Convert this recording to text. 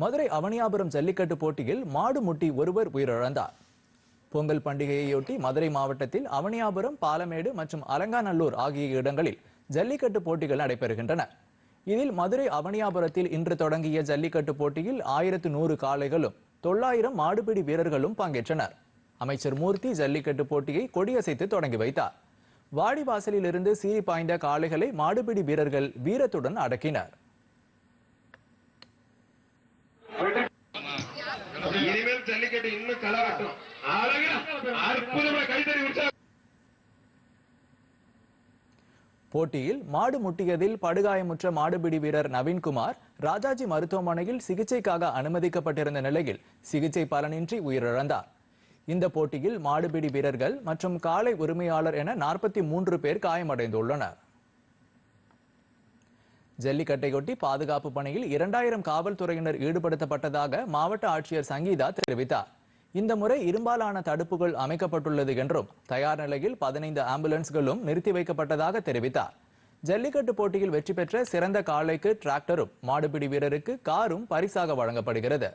மதுரை அவனியாபுரம் ஜல்லிக்கட்டு போட்டியில் மாடு முட்டி ஒருவர் உயிரிழந்தார். பொங்கல் பண்டிகையையொட்டி மதுரை மாவட்டத்தில் அவனியாபுரம் பாலமேடு மற்றும் அலங்காநல்லூர் ஆகிய இடங்களில் ஜல்லிக்கட்டு போட்டிகள் நடைபெறுகின்றன. இதில் மதுரை அவனியாபுரத்தில் இன்று தொடங்கிய ஜல்லிக்கட்டு போட்டியில் ஆயிரத்து நூறு காளைகளும் தொள்ளாயிரம் மாடுபிடி வீரர்களும் பங்கேற்றனர். அமைச்சர் மூர்த்தி ஜல்லிக்கட்டு போட்டியை கொடியசைத்து தொடங்கி வைத்தார். வாடிவாசலில் இருந்து சீறி பாய்ந்த காளைகளை மாடுபிடி வீரர்கள் வீரத்துடன் அடக்கினர். ஜல்லிக்கட்டு இன்னும் கலவட்டும். அழகா அற்புதமா கைத்தறி உற்சாகம் போட்டியில் மாடு முட்டியதில் படுகாயமுற்ற மாடுபிடி வீரர் நவீன்குமார் ராஜாஜி மருத்துவமனையில் சிகிச்சைக்காக அனுமதிக்கப்பட்டிருந்த நிலையில் சிகிச்சை பலனின்றி உயிரிழந்தார். இந்த போட்டியில் மாடுபிடி வீரர்கள் மற்றும் காலை உரிமையாளர் என நாற்பத்தி மூன்று பேர் காயமடைந்துள்ளனர். ஜல்லிக்கட்டையொட்டி பாதுகாப்பு பணியில் இரண்டாயிரம் காவல்துறையினர் ஈடுபடுத்தப்பட்டதாக மாவட்ட ஆட்சியர் சங்கீதா தெரிவித்தார். இந்த முறை இரும்பாலான தடுப்புகள் அமைக்கப்பட்டுள்ளது என்றும் தயார் நிலையில் பதினைந்து ஆம்புலன்ஸ்களும் நிறுத்தி வைக்கப்பட்டதாக தெரிவித்தார். ஜல்லிக்கட்டு போட்டியில் வெற்றி பெற்ற சிறந்த காளைக்கு டிராக்டரும் மாடுபிடி வீரருக்கு காரும் பரிசாக வழங்கப்படுகிறது.